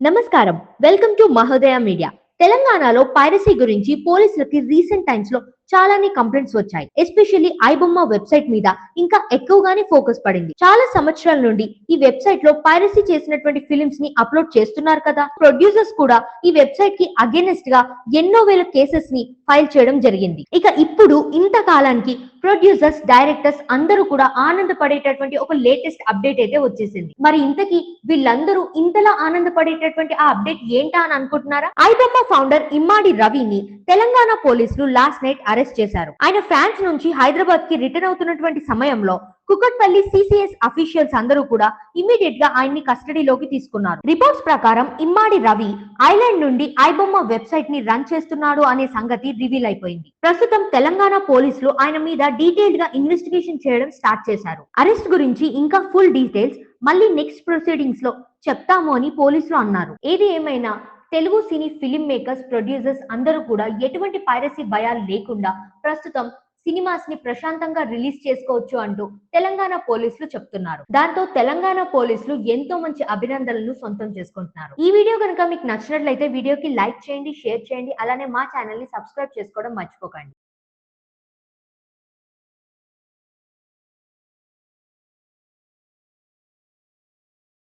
నమస్కారం. Welcome to Mahodaya media. తెలంగాణలో piracy గురించి పోలీసులకి రీసెంట్ టైమ్స్లో చాలానే కంప్లైంట్స్ వచ్చాయి. ఎస్పెషల్లీ ఐబొమ్మ వెబ్సైట్ మీద ఇంకా ఎక్కువగానే ఫోకస్ పడింది. చాలా సంవత్సరాల నుండి ఈ వెబ్సైట్లో పైరసీ చేసినటువంటి ఫిలిమ్స్ని అప్లోడ్ చేస్తున్నారు కదా. ప్రొడ్యూసర్స్ కూడా ఈ వెబ్సైట్కి అగేనెస్ట్గా ఎన్నో వేల కేసెస్ని ఫైల్ చేయడం జరిగింది. ఇక ఇప్పుడు ఇంతకాలానికి ప్రొడ్యూసర్స్ డైరెక్టర్స్ అందరూ కూడా ఆనందపడేటటువంటి ఒక లేటెస్ట్ అప్డేట్ అయితే వచ్చేసింది. మరి ఇంతకీ వీళ్ళందరూ ఇంతలా ఆనందపడేటటువంటి ఆ అప్డేట్ ఏంటా అని అనుకుంటున్నారా? ఐబొమ్మ ఫౌండర్ ఇమ్మాడి రవిని తెలంగాణ పోలీసులు లాస్ట్ నైట్ అరెస్ట్ చేశారు. ఆయన ఫ్రాన్స్ నుంచి హైదరాబాద్కి రిటర్న్ అవుతున్నటువంటి సమయంలో కుకట్పల్లి సిసిఎస్ అఫీషియల్స్ అందరూ కూడా ఇమీడియట్గా ఆయన్ని కస్టడీలోకి తీసుకున్నారు. రిపోర్ట్స్ ప్రకారం ఇమ్మాడి రవి ఐలాండ్ నుండి ఐబొమ్మ వెబ్సైట్ని రన్ చేస్తున్నాడు అనే సంగతి రివీల్ అయిపోయింది. ప్రస్తుతం తెలంగాణ పోలీసులు ఆయన మీద డీటెయిల్డ్గా ఇన్వెస్టిగేషన్ చేయడం స్టార్ట్ చేశారు. అరెస్ట్ గురించి ఇంకా ఫుల్ డీటెయిల్స్ మళ్ళీ నెక్స్ట్ ప్రొసీడింగ్స్లో చెప్తాము అని పోలీసులు అన్నారు. ఏది ఏమైనా Telugu cine film makers producers అందరూ కూడా ఎటువంటి పైరసీ భయాలు లేకుండా ప్రస్తుతం సినిమాస్ని ప్రశాంతంగా రిలీజ్ చేసుకోవచ్చు అంటూ తెలంగాణ పోలీసులు చెప్తున్నారు. దాంతో తెలంగాణ పోలీసులు ఎంతో మంచి అభినందనలను సొంతం చేసుకుంటున్నారు. ఈ వీడియో కనుక మీకు నచ్చినట్లయితే వీడియోకి లైక్ చేయండి షేర్ చేయండి అలానే మా ఛానల్ని సబ్స్క్రైబ్ చేసుకోవడం మర్చిపోకండి.